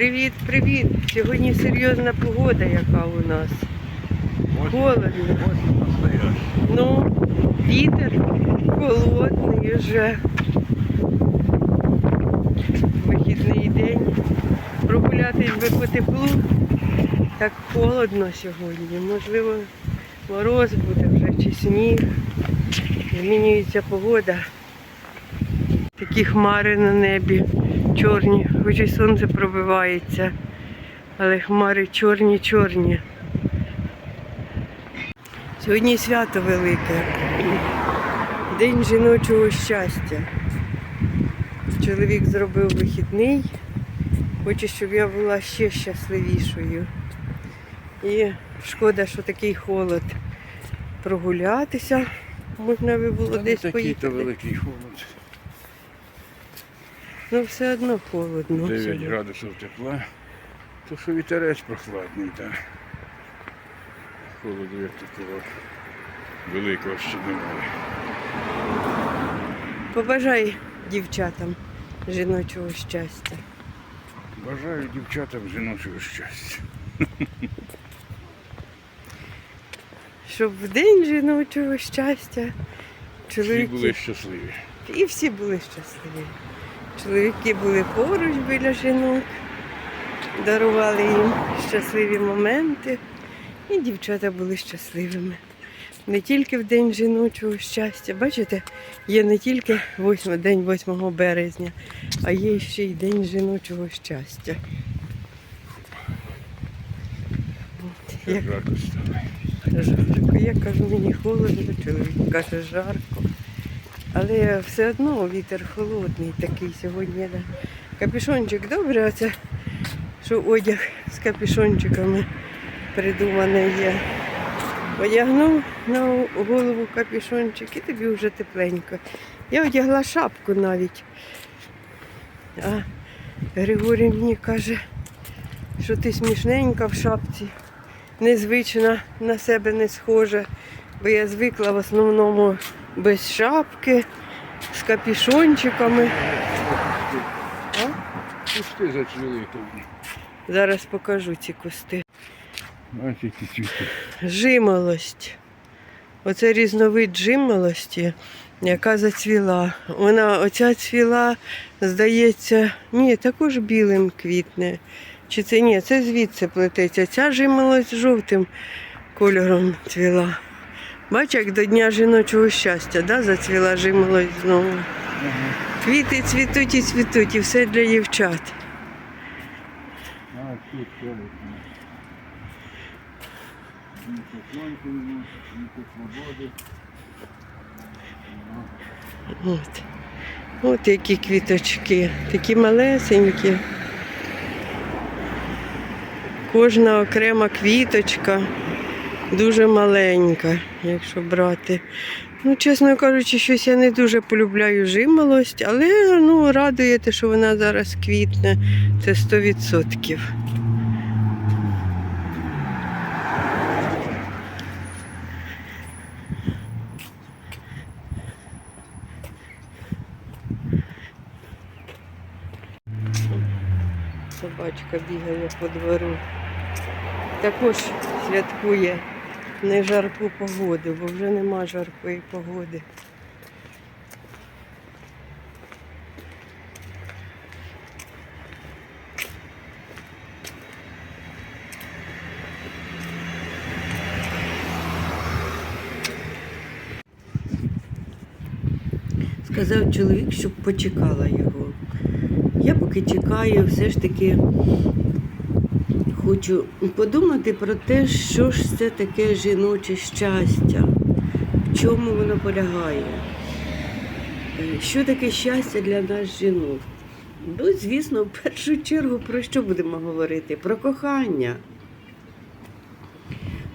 Привіт, привіт! Сьогодні серйозна погода, яка у нас. Холодно. Ну, вітер холодний вже. Вихідний день. Прогулятись би по теплу. Так холодно сьогодні. Можливо, мороз буде вже чи сніг. Змінюється погода. Такі хмари на небі, чорні, хоч і сонце пробивається, але хмари чорні-чорні. Сьогодні свято велике. День жіночого щастя. Чоловік зробив вихідний. Хоче, щоб я була ще щасливішою. І шкода, що такий холод. Прогулятися. Можна би було Та десь не такий поїхати. то великий холод. Ну все одно холодно. 9 сьогодні. градусів тепла. То що вітерець прохладний, так. Холоду як такого великого ще немає. Побажай дівчатам жіночого щастя. Бажаю дівчатам жіночого щастя. Щоб в день жіночого щастя Всі були щасливі. і всі були щасливі. Чоловіки були поруч біля жінок, дарували їм щасливі моменти, і дівчата були щасливими. Не тільки в день жіночого щастя. Бачите, є не тільки 8, день 8 березня, а є ще й день жіночого щастя. От, Як. Жарко. Я кажу, мені холодно, чоловік каже, жарко. Але все одно вітер холодний такий сьогодні. Да. Капюшончик добре, а це що одяг з капюшончиками придуманий є. Одягнув на голову капюшончик і тобі вже тепленько. Я одягла шапку навіть. А Григорій мені каже, що ти смішненька в шапці незвична на себе не схожа, бо я звикла в основному без шапки, з капішончиками. Кусти зацвіли тобі. Зараз покажу ці кусти. Жимолость. Оце різновид жимолості, яка зацвіла. Вона оця цвіла, здається, ні, також білим квітне. Чи це ні, це звідси плететься. Ця жимолость жовтим кольором цвіла. Бач, як до Дня жіночого щастя, да, зацвіла жимолость знову. Квіти цвітуть і цвітуть, і все для дівчат. От. От які квіточки, такі малесенькі. Кожна окрема квіточка дуже маленька, якщо брати. Ну, чесно кажучи, щось я не дуже полюбляю жимолость, але ну, радує те, що вона зараз квітне. Це 100%. Собачка бігає по двору. Також святкує не жарку погоду, бо вже нема жаркої погоди. Сказав чоловік, щоб почекала його. Я поки чекаю, все ж таки хочу подумати про те, що ж це таке жіноче щастя, в чому воно полягає. Е, Що таке щастя для нас жінок? Ну, звісно, в першу чергу про що будемо говорити? Про кохання.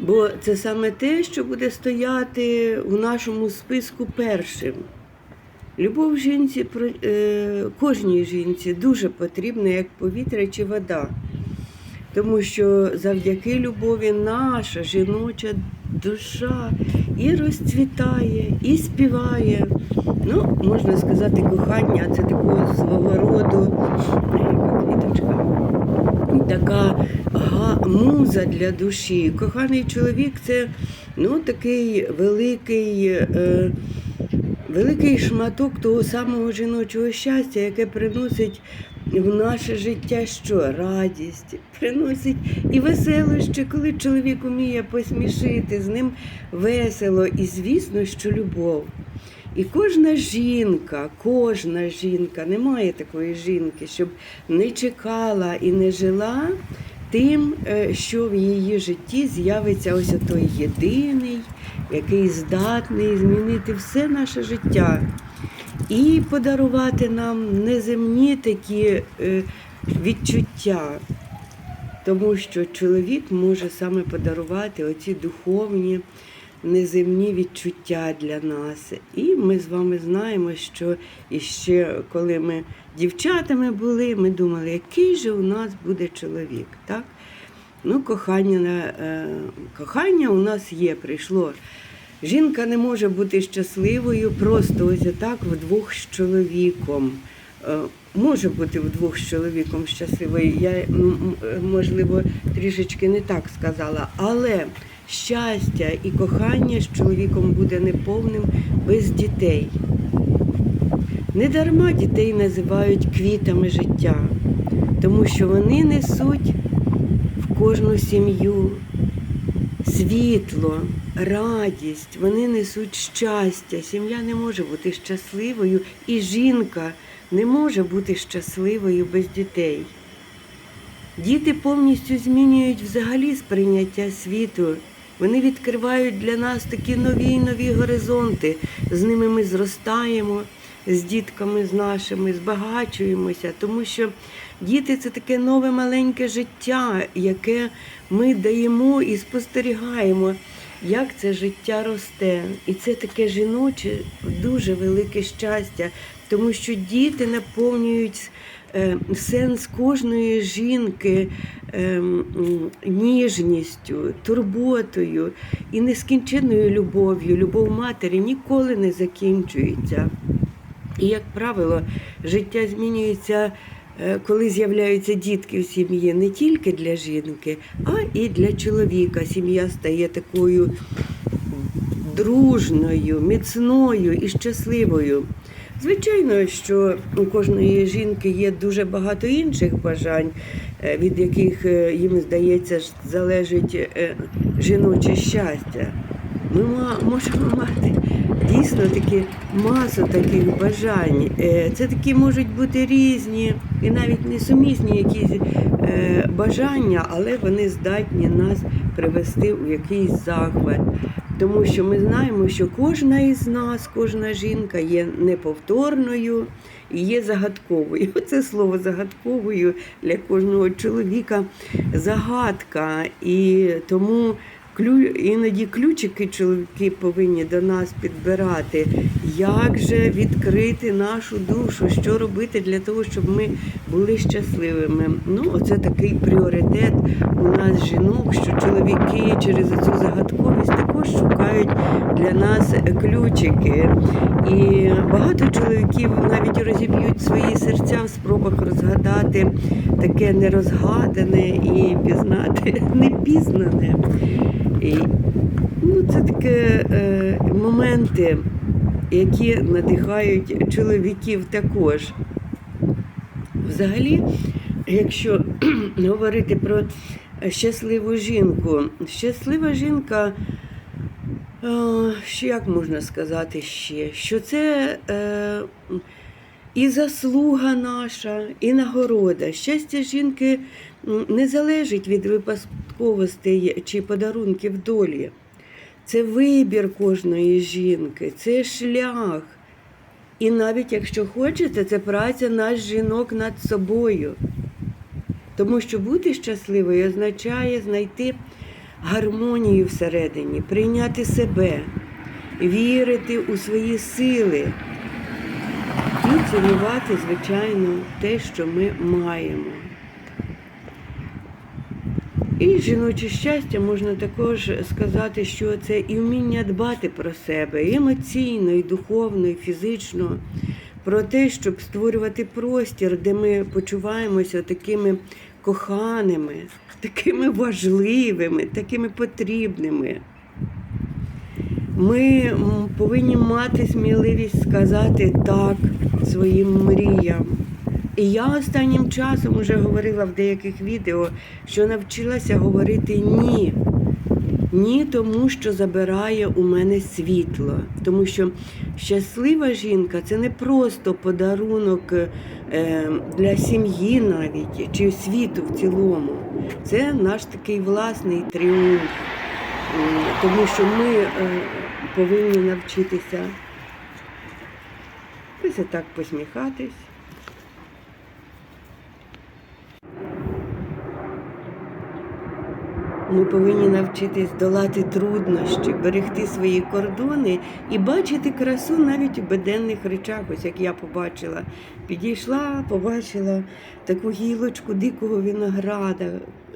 Бо це саме те, що буде стояти у нашому списку першим. Любов жінці, е, кожній жінці дуже потрібна, як повітря чи вода. Тому що завдяки любові наша жіноча душа і розцвітає, і співає. Ну, можна сказати, кохання це такого свого роду квіточка. така муза для душі. Коханий чоловік це ну, такий великий. Е, Великий шматок того самого жіночого щастя, яке приносить в наше життя що? Радість, приносить і веселощі, коли чоловік уміє посмішити, з ним весело, і звісно, що любов. І кожна жінка, кожна жінка, немає такої жінки, щоб не чекала і не жила тим, е, що в її житті з'явиться ось той єдиний, який здатний змінити все наше життя і подарувати нам неземні такі е, відчуття. Тому що чоловік може саме подарувати оці духовні, неземні відчуття для нас. І ми з вами знаємо, що іще коли ми дівчатами були, ми думали, який же у нас буде чоловік. Так? Ну, кохання, е, кохання у нас є, прийшло. Жінка не може бути щасливою просто ось так вдвох з чоловіком. Е, Може бути вдвох з чоловіком щасливою. Я можливо трішечки не так сказала, але щастя і кохання з чоловіком буде неповним без дітей. Недарма дітей називають квітами життя, тому що вони несуть в кожну сім'ю світло, радість, вони несуть щастя. Сім'я не може бути щасливою, і жінка не може бути щасливою без дітей. Діти повністю змінюють взагалі сприйняття світу. Вони відкривають для нас такі нові й нові горизонти. З ними ми зростаємо, з дітками з нашими, збагачуємося, тому що діти це таке нове маленьке життя, яке ми даємо і спостерігаємо, як це життя росте. І це таке жіноче дуже велике щастя, тому що діти наповнюють е, сенс кожної жінки ем, ніжністю, турботою і нескінченною любов'ю. Любов матері ніколи не закінчується. І, як правило, життя змінюється, е, коли з'являються дітки в сім'ї не тільки для жінки, а і для чоловіка. Сім'я стає такою дружною, міцною і щасливою. Звичайно, що у кожної жінки є дуже багато інших бажань, е, від яких е, їм здається залежить е, жіноче щастя. Ми можемо мати дійсно такі масу таких бажань. Е, Це такі можуть бути різні і навіть несумісні якісь е, бажання, але вони здатні нас привести у якийсь захват. Тому що ми знаємо, що кожна із нас, кожна жінка є неповторною і є загадковою. Це слово загадковою для кожного чоловіка загадка. І тому клю... іноді ключики чоловіки повинні до нас підбирати. Як же відкрити нашу душу, що робити для того, щоб ми були щасливими? Ну, оце такий пріоритет у нас жінок, що чоловіки через цю загадковість також шукають для нас ключики. І багато чоловіків навіть розіб'ють свої серця в спробах розгадати таке нерозгадане і пізнати непізнане. І, ну, це таке е, моменти, які надихають чоловіків також. Взагалі, якщо говорити про щасливу жінку, щаслива жінка, е, як можна сказати ще, що це е, і заслуга наша, і нагорода. Щастя жінки не залежить від випадковостей чи подарунків долі. Це вибір кожної жінки, це шлях. І навіть якщо хочете, це праця наш жінок над собою. Тому що бути щасливою означає знайти гармонію всередині, прийняти себе, вірити у свої сили і цінувати, звичайно, те, що ми маємо. І жіноче щастя можна також сказати, що це і вміння дбати про себе емоційно, і духовно, і фізично, про те, щоб створювати простір, де ми почуваємося такими коханими, такими важливими, такими потрібними. Ми повинні мати сміливість сказати так своїм мріям. І я останнім часом вже говорила в деяких відео, що навчилася говорити ні. Ні, тому що забирає у мене світло. Тому що щаслива жінка це не просто подарунок е, для сім'ї навіть чи світу в цілому. Це наш такий власний тріумф. Тому що ми е, повинні навчитися ось так посміхатись. Ми повинні навчитись долати труднощі, берегти свої кордони і бачити красу навіть у буденних речах, ось як я побачила. Підійшла, побачила таку гілочку дикого винограда,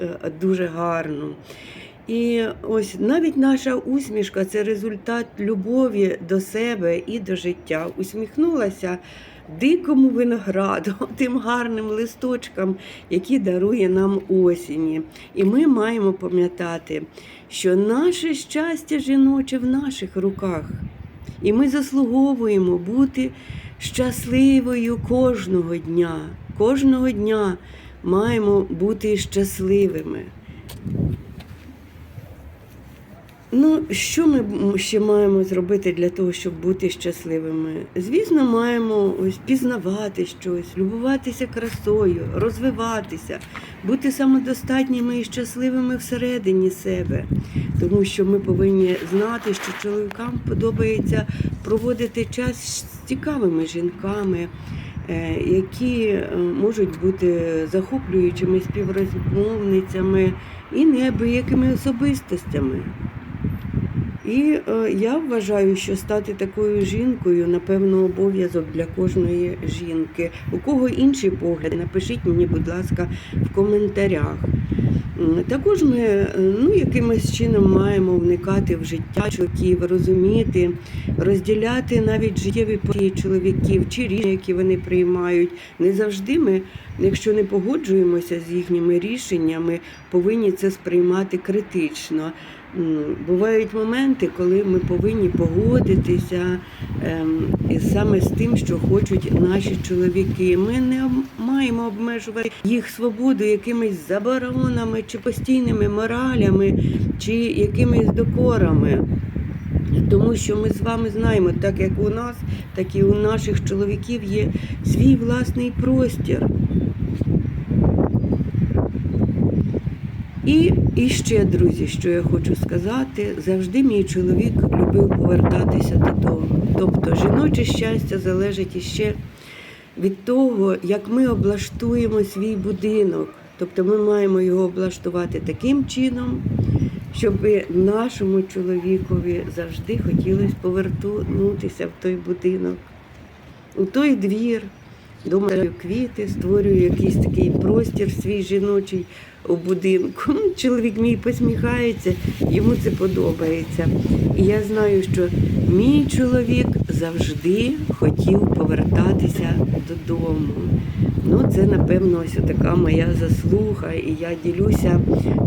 е, дуже гарну. І ось навіть наша усмішка це результат любові до себе і до життя. Усміхнулася дикому винограду, тим гарним листочкам, які дарує нам осінні. І ми маємо пам'ятати, що наше щастя жіноче в наших руках. І ми заслуговуємо бути щасливою кожного дня. Кожного дня маємо бути щасливими. Ну, що ми ще маємо зробити для того, щоб бути щасливими? Звісно, маємо ось пізнавати щось, любуватися красою, розвиватися, бути самодостатніми і щасливими всередині себе. Тому що ми повинні знати, що чоловікам подобається проводити час з цікавими жінками. е, Які е, можуть бути захоплюючими співрозмовницями і неабиякими особистостями. І е, я вважаю, що стати такою жінкою, напевно, обов'язок для кожної жінки. У кого інші погляди, напишіть мені, будь ласка, в коментарях. Також ми е, ну, якимось чином маємо вникати в життя чоловіків, розуміти, розділяти навіть життєві події чоловіків чи рішення, які вони приймають. Не завжди ми, якщо не погоджуємося з їхніми рішеннями, повинні це сприймати критично. М, Бувають моменти, коли ми повинні погодитися ем, саме з тим, що хочуть наші чоловіки. Ми не маємо обмежувати їх свободу якимись заборонами чи постійними моралями, чи якимись докорами. Тому що ми з вами знаємо, так як у нас, так і у наших чоловіків є свій власний простір. І, і ще, друзі, що я хочу сказати, завжди мій чоловік любив повертатися додому. Тобто жіноче щастя залежить іще від того, як ми облаштуємо свій будинок. Тобто ми маємо його облаштувати таким чином, щоб нашому чоловікові завжди хотілося повернутися в той будинок, у той двір. Дома квіти, створюю якийсь такий простір свій жіночий у будинку. Чоловік мій посміхається, йому це подобається. І я знаю, що мій чоловік завжди хотів повертатися додому. Ну, це, напевно, ось така моя заслуга, і я ділюся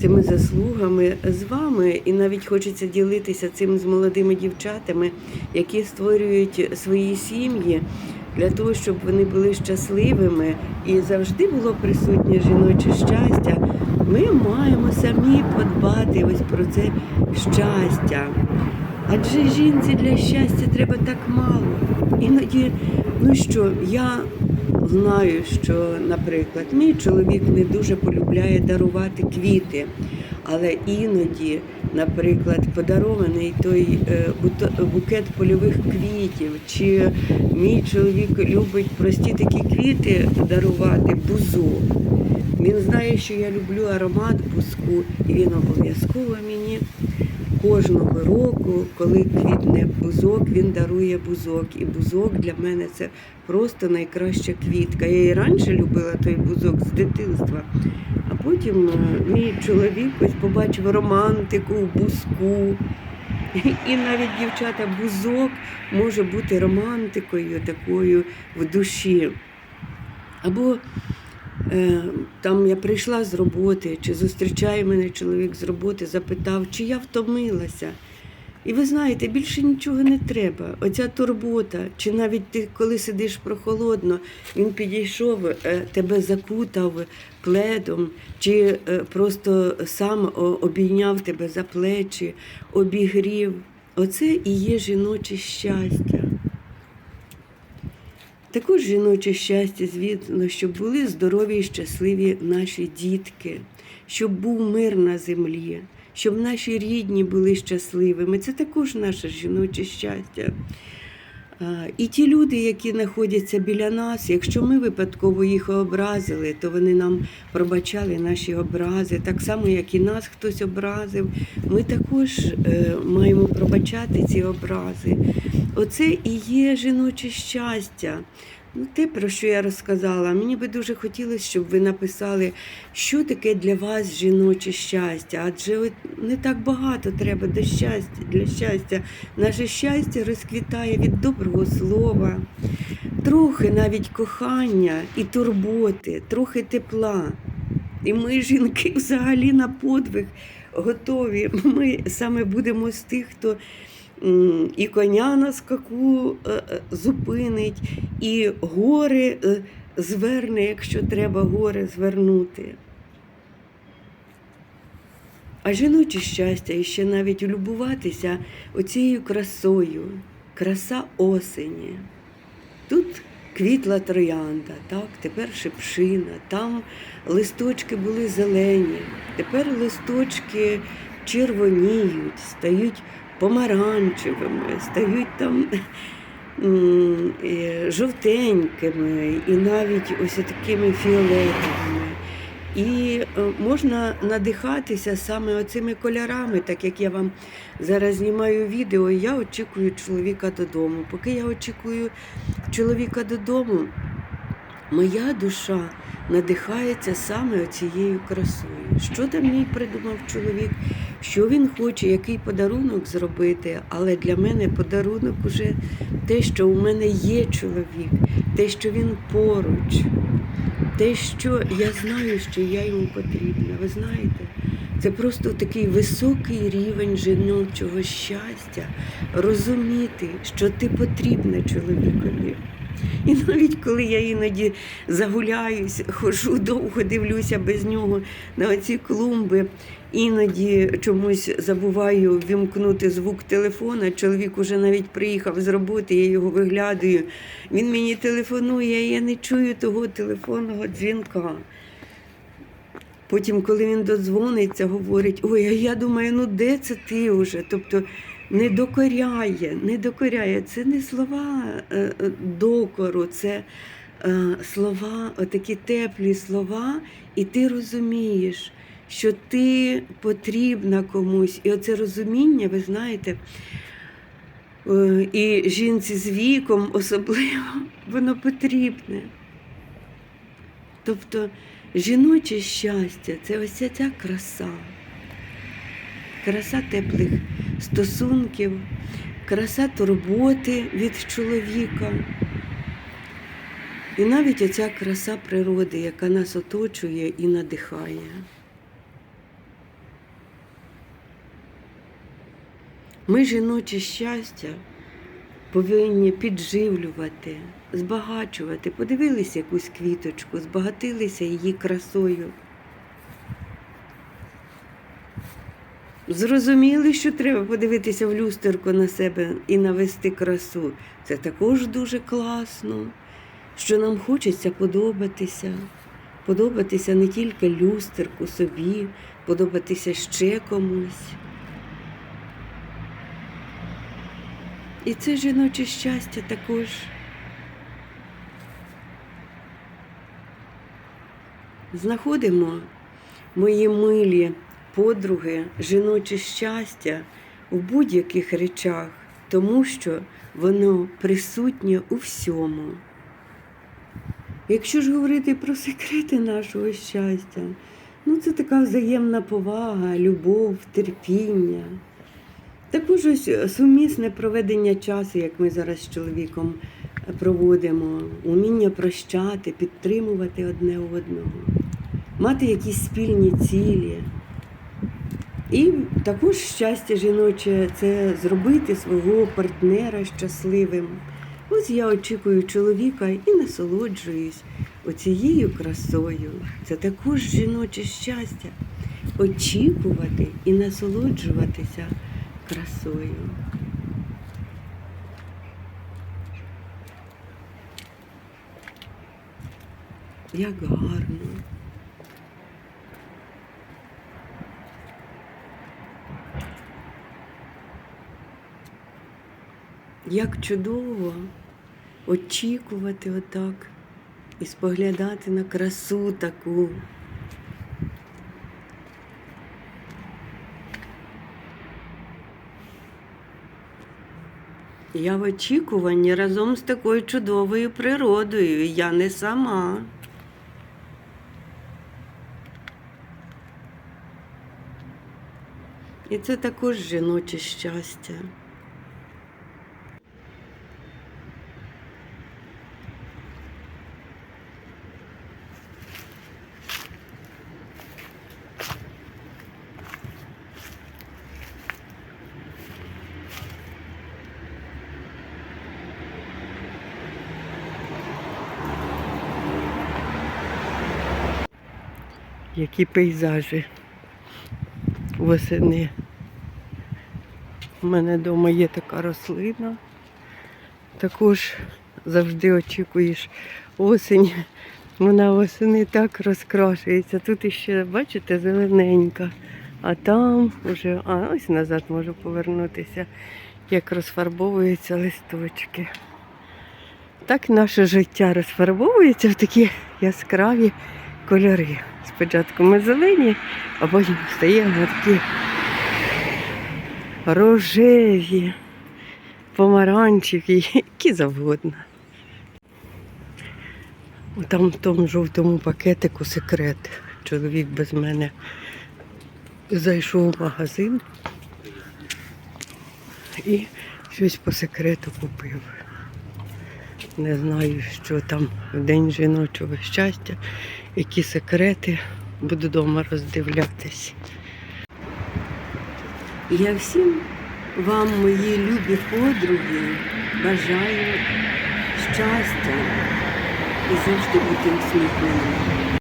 цими заслугами з вами. І навіть хочеться ділитися цим з молодими дівчатами, які створюють свої сім'ї для того, щоб вони були щасливими і завжди було присутнє жіноче щастя. Ми маємо самі подбати ось про це щастя. Адже жінці для щастя треба так мало. Іноді, ну що, я знаю, що, наприклад, мій чоловік не дуже полюбляє дарувати квіти, але іноді, наприклад, подарований той е, букет польових квітів, чи мій чоловік любить прості такі квіти дарувати, бузок. Він знає, що я люблю аромат бузку, і він обов'язково мені кожного року, коли квітне бузок, він дарує бузок. І бузок для мене це просто найкраща квітка. Я і раніше любила той бузок з дитинства. Потім е, мій чоловік ось побачив романтику в бузку. І навіть дівчата бузок може бути романтикою такою в душі. Або Е, Там я прийшла з роботи, чи зустрічає мене чоловік з роботи, запитав, чи я втомилася. І ви знаєте, більше нічого не треба. Оця турбота, чи навіть ти, коли сидиш прохолодно, він підійшов, е, тебе закутав пледом, чи е, просто сам обійняв тебе за плечі, обігрів. Оце і є жіноче щастя. Також жіноче щастя, звісно, щоб були здорові і щасливі наші дітки, щоб був мир на землі, щоб наші рідні були щасливими. Це також наше жіноче щастя. І ті люди, які знаходяться біля нас, якщо ми випадково їх образили, то вони нам пробачали наші образи, так само, як і нас хтось образив. Ми також е, маємо пробачати ці образи. Оце і є жіноче щастя. Ну, те, про що я розказала, мені би дуже хотілося, щоб ви написали, що таке для вас жіноче щастя. Адже не так багато треба до щастя, для щастя. Наше щастя розквітає від доброго слова, трохи навіть кохання і турботи, трохи тепла. І ми, жінки, взагалі на подвиг готові. Ми саме будемо з тих, хто і коня на скаку е, е, зупинить, і гори е, зверне, якщо треба гори звернути. А жіноче щастя і ще навіть любуватися оцією красою, краса осені. Тут квітла троянда, так, тепер шипшина, там листочки були зелені, тепер листочки червоніють, стають помаранчевими, стають там жовтенькими і навіть ось такими фіолетовими. І е, можна надихатися саме оцими кольорами, так як я вам зараз знімаю відео, я очікую чоловіка додому. Поки я очікую чоловіка додому, моя душа надихається саме цією красою. Що там мій придумав чоловік, що він хоче, який подарунок зробити. Але для мене подарунок уже те, що у мене є чоловік, те, що він поруч, те, що я знаю, що я йому потрібна. Ви знаєте, це просто такий високий рівень жіночого щастя, розуміти, що ти потрібна чоловікові. І навіть коли я іноді загуляюсь, хожу довго дивлюся без нього на оці клумби, іноді чомусь забуваю вімкнути звук телефона. Чоловік уже навіть приїхав з роботи, я його виглядаю. Він мені телефонує, я не чую того телефонного дзвінка. Потім, коли він додзвониться, говорить: ой, а я думаю, ну де це ти вже? Тобто не докоряє, не докоряє. Це не слова е, е, докору, це е, слова, отакі теплі слова, і ти розумієш, що ти потрібна комусь. І оце розуміння, ви знаєте, і жінці з віком особливо, воно потрібне. Тобто жіноче щастя це ось ця краса. Краса теплих стосунків, краса турботи від чоловіка. І навіть оця краса природи, яка нас оточує і надихає. Ми жіноче щастя повинні підживлювати, збагачувати. Подивилися якусь квіточку, збагатилися її красою. Зрозуміли, що треба подивитися в люстерку на себе і навести красу. Це також дуже класно, що нам хочеться подобатися. Подобатися не тільки люстерку собі, подобатися ще комусь. І це жіноче щастя також. Знаходимо мої милі подруги, жіноче щастя в будь-яких речах, тому що воно присутнє у всьому. Якщо ж говорити про секрети нашого щастя, ну це така взаємна повага, любов, терпіння. Також ось сумісне проведення часу, як ми зараз з чоловіком проводимо, уміння прощати, підтримувати одне одного, мати якісь спільні цілі. І також щастя жіноче це зробити свого партнера щасливим. Ось я очікую чоловіка і насолоджуюсь оцією красою. Це також жіноче щастя. Очікувати і насолоджуватися красою. Як гарно. Як чудово очікувати отак і споглядати на красу таку. Я в очікуванні разом з такою чудовою природою. Я не сама. І це також жіноче щастя. Які пейзажі восени. У мене вдома є така рослина. Також завжди очікуєш осінь. Вона восени так розкрашується. Тут іще, бачите, зелененька. А там вже, а ось назад можу повернутися, як розфарбовуються листочки. Так наше життя розфарбовується в такі яскраві кольори. Спочатку ми зелені, а потім стаємо такі рожеві, помаранчеві, які завгодно. Там в тому жовтому пакетику секрет. Чоловік без мене зайшов в магазин і щось по секрету купив. Не знаю, що там в день жіночого щастя, які секрети буду вдома роздивлятись. Я всім вам, мої любі подруги, бажаю щастя і завжди бути усміхненими.